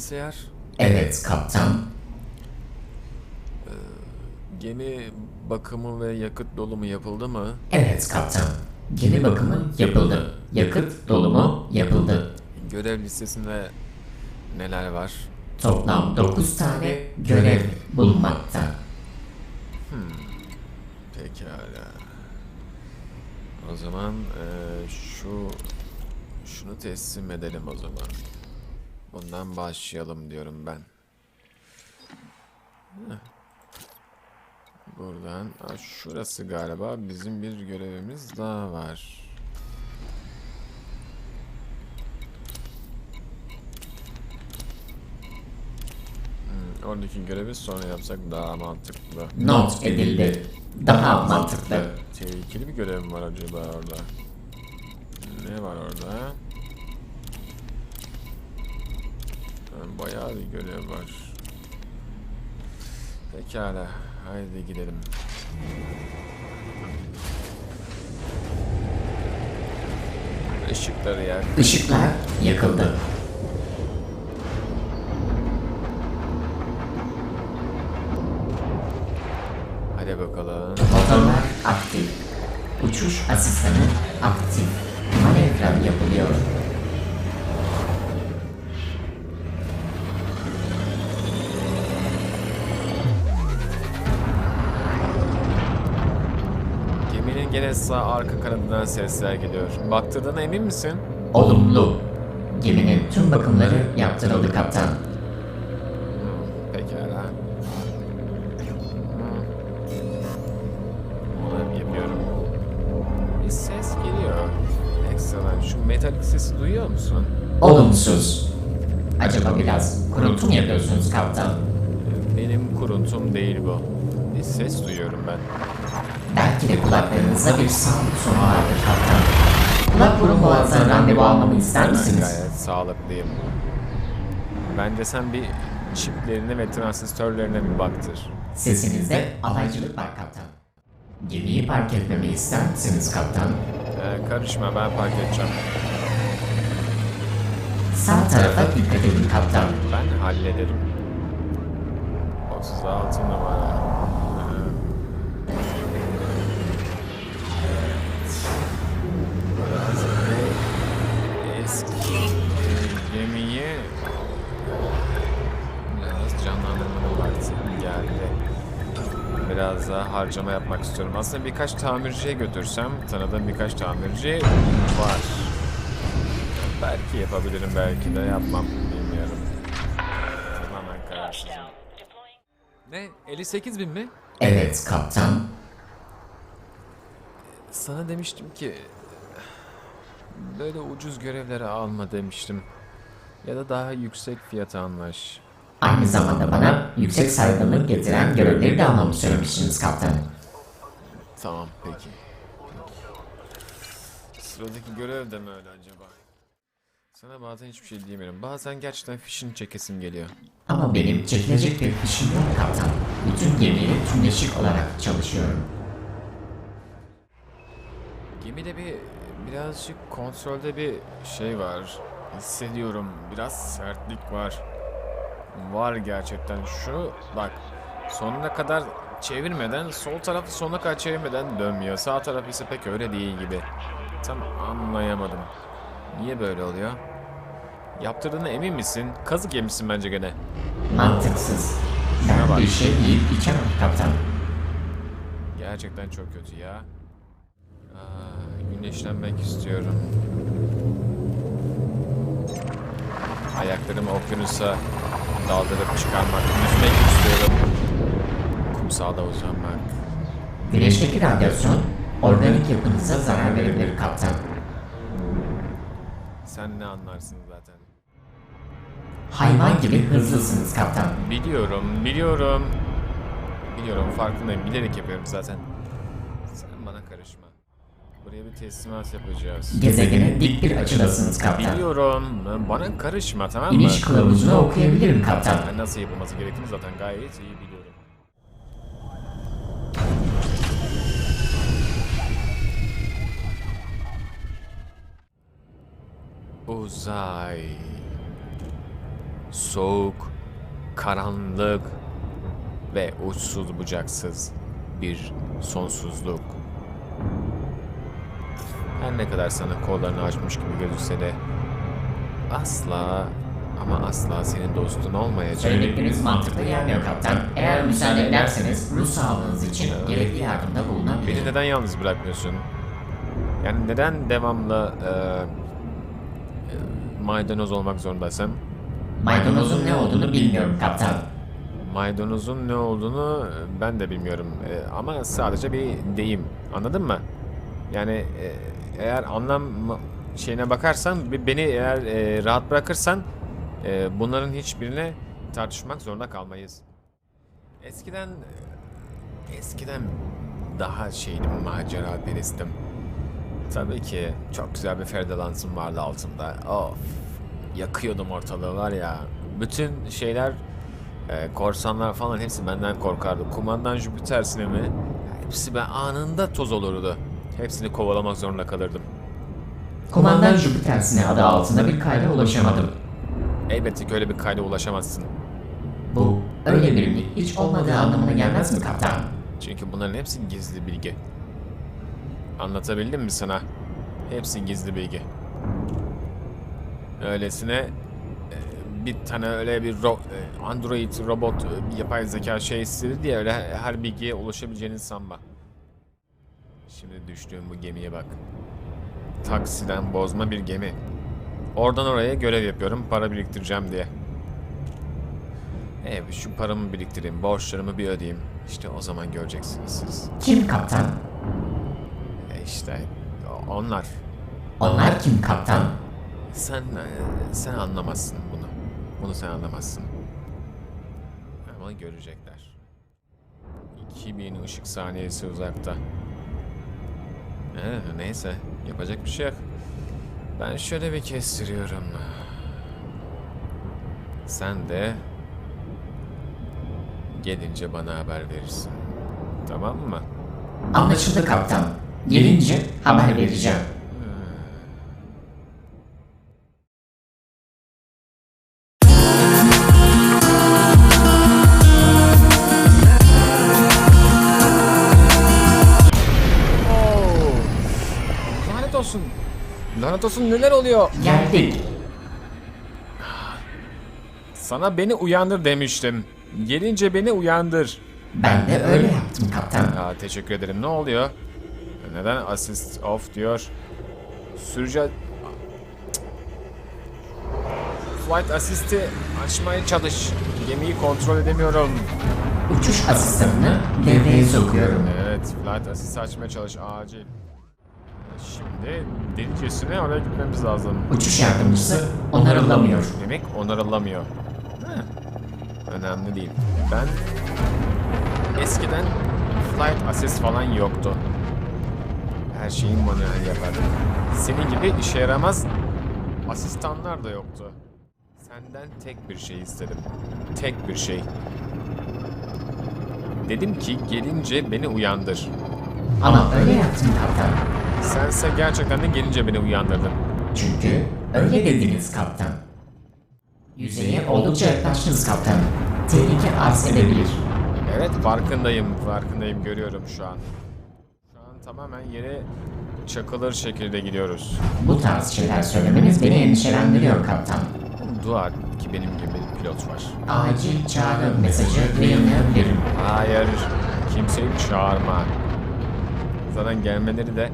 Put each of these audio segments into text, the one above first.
Bilgisayar, Evet kaptan. gemi bakımı ve yakıt dolumu yapıldı mı? Evet kaptan. Gemi bakımı yapıldı. Yakıt dolumu yapıldı. Görev listesinde neler var? Toplam 9 tane görev bulunmakta. Pekala. O zaman eee, şu şunu teslim edelim o zaman. Bundan başlayalım diyorum ben. Buradan, şurası galiba bizim bir görevimiz daha var. Hmm, oradaki görevi sonra yapsak daha mantıklı. Not edildi. Daha mantıklı. Tehlikeli bir görev mi var acaba orada? Ne var orada? Bayağı bir görev var. Pekala. Haydi gidelim. Işıkları yak. Işıklar yakıldı. Hadi bakalım. Motorlar aktif. Uçuş asistanı aktif. Manevra yapılıyor. Geminin gene sağ arka kanadından sesler geliyor. Baktırdığına emin misin? Olumlu. Geminin tüm bakımları yaptırıldı kaptan. Pekala. Onu yapıyorum. Bir ses geliyor. Excellent. Şu metalik sesi duyuyor musun? Olumsuz. Acaba biraz kurultu mu yapıyorsunuz kaptan? Benim kuruntum değil bu. Bir ses duyuyorum ben. Belki de kulaklarınızda bir sağlık sorunu vardır kaptan. Kulak burun boğazına randevu almamı ister misiniz? gayet sağlıklıyım. Bence sen bir çiplerine ve transistörlerine bir baktır. Sesinizde alaycılık var kaptan. Gemiyi park etmemi ister misiniz kaptan? Ee, karışma ben park edeceğim. Sağ tarafa dikkat edin kaptan. Ben hallederim. 36 numara. Harcama yapmak istiyorum. Aslında birkaç tamirciye götürsem, tanıdığım birkaç tamirci var. Belki yapabilirim, belki de yapmam. Bilmiyorum. Tamamen kararsızım. Ne? 58 bin mi? Evet kaptan. Sana demiştim ki... Böyle ucuz görevleri alma demiştim. Ya da daha yüksek fiyata anlaş. Aynı zamanda bana yüksek saygınlık getiren görevleri de almamı söylemiştiniz kaptan. Tamam, peki. Sıradaki görev de mi öyle acaba? Sana bazen hiçbir şey diyemiyorum. Bazen gerçekten fişini çekesim geliyor. Ama benim çekilecek bir fişim yok kaptan. Bütün gemiyi tümleşik olarak çalışıyorum. Gemide bir birazcık kontrolde bir şey var. Hissediyorum. Biraz sertlik var. Var gerçekten. Şu bak sonuna kadar çevirmeden sol tarafı sonuna kadar çevirmeden dönmüyor. Sağ tarafı ise pek öyle değil gibi. Tam anlayamadım. Niye böyle oluyor? Yaptırdığına emin misin? Kazık yemişsin bence gene. Mantıksız. Şuna bak. bir şey yiyip içemem kaptan. Gerçekten çok kötü ya. Aa, güneşlenmek istiyorum. Ayaklarımı okyanusa daldırıp çıkarmak, yüzmek istiyorum. Kumsalda uzanmak. Güneşteki radyasyon organik yapınıza zarar verebilir kaptan. Sen ne anlarsın zaten. Hayvan gibi hızlısınız kaptan. Biliyorum, biliyorum. Biliyorum, farkındayım. Bilerek yapıyorum zaten. Buraya bir teslimat yapacağız. Gezegene dik bir açıdasınız kaptan. Biliyorum. Bana karışma tamam mı? İniş kılavuzunu okuyabilirim kaptan. Nasıl yapılması gerektiğini zaten gayet iyi biliyorum. Uzay. soğuk, karanlık ve uçsuz bucaksız bir sonsuzluk. Her ne kadar sana kollarını açmış gibi gözükse de asla ama asla senin dostun olmayacak. Söyledikleriniz mantıklı gelmiyor kaptan. Eğer müsaade ederseniz ruh sağlığınız için gerekli yardımda Beni bulunabilirim. neden yalnız bırakmıyorsun? Yani neden devamlı e, e, maydanoz olmak zorundasın? Maydanozun ne olduğunu bilmiyorum kaptan. Maydanozun ne olduğunu ben de bilmiyorum E, ama sadece bir deyim. Anladın mı? Yani e, eğer anlam şeyine bakarsan be- beni eğer e, rahat bırakırsan e, bunların hiçbirine tartışmak zorunda kalmayız. Eskiden eskiden daha şeydim macera perestim. Tabii ki çok güzel bir Ferdalans'ım vardı altımda. Of yakıyordum ortalığı var ya. Bütün şeyler e, korsanlar falan hepsi benden korkardı. Kumandan Jüpiter sinemi hepsi ben anında toz olurdu. Hepsini kovalamak zorunda kalırdım. Kumandan Jüpiter'sine adı altında bir kayda ulaşamadım. Elbette ki öyle bir kayda ulaşamazsın. Bu öyle birinin hiç olmadığı anlamına gelmez mi kaptan? Çünkü bunların hepsi gizli bilgi. Anlatabildim mi sana? Hepsi gizli bilgi. Öylesine e, bir tane öyle bir ro- e, android robot e, yapay zeka şey istedi diye öyle her bilgiye ulaşabileceğini sanma. Şimdi düştüğüm bu gemiye bak. Taksiden bozma bir gemi. Oradan oraya görev yapıyorum para biriktireceğim diye. Evet şu paramı biriktireyim, borçlarımı bir ödeyeyim. İşte o zaman göreceksiniz siz. Kim kaptan? E işte onlar. Onlar kim kaptan? Sen e, sen anlamazsın bunu. Bunu sen anlamazsın. Ama görecekler. 2000 ışık saniyesi uzakta. Ee, neyse yapacak bir şey yok. Ben şöyle bir kestiriyorum. Sen de gelince bana haber verirsin. Tamam mı? Anlaşıldı kaptan. Gelince haber vereceğim. Lanet olsun neler oluyor? Geldik. Sana beni uyandır demiştim. Gelince beni uyandır. Ben de öyle yaptım kaptan. Ya teşekkür ederim. Ne oluyor? Neden assist off diyor? Sürücü... Flight assist'i açmaya çalış. Gemiyi kontrol edemiyorum. Uçuş asistanını devreye sokuyorum. Evet, flight assist'i açmaya çalış acil. Şimdi delicesine oraya gitmemiz lazım. Uçuş yardımcısı onarılamıyor. Demek onarılamıyor. Heh, Önemli değil. Ben eskiden flight assist falan yoktu. Her şeyi manuel yapardım. Senin gibi işe yaramaz asistanlar da yoktu. Senden tek bir şey istedim. Tek bir şey. Dedim ki gelince beni uyandır. Ama öyle yaptım kaptan. Sense gerçekten de gelince beni uyandırdın. Çünkü öyle dediniz kaptan. Yüzeye oldukça yaklaştınız kaptan. Tehlike arz edebilir. Evet farkındayım, farkındayım görüyorum şu an. Şu an tamamen yere çakılır şekilde gidiyoruz. Bu tarz şeyler söylemeniz beni endişelendiriyor kaptan. Dua ki benim gibi bir pilot var. Acil çağrı mesajı yayınlayabilirim. Hayır, kimseyi çağırma. Zaten gelmeleri de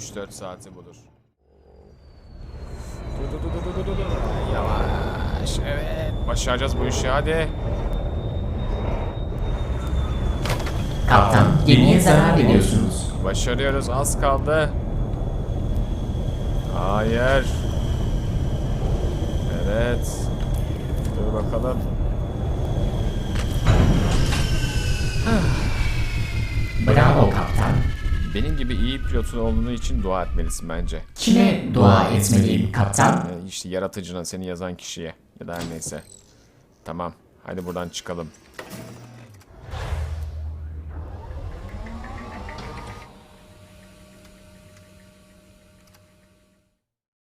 3-4 saati bulur. Dur dur dur dur dur dur dur. Yavaş, evet. Başaracağız bu işi hadi. Kaptan, gemiye zarar veriyorsunuz. Başarıyoruz az kaldı. Hayır. Evet. Dur bakalım. Bravo kaptan. Benim gibi iyi pilotun olduğunu için dua etmelisin bence. Kime dua etmeliyim kaptan? Ee, işte yaratıcına seni yazan kişiye ya da her neyse. Tamam. Hadi buradan çıkalım.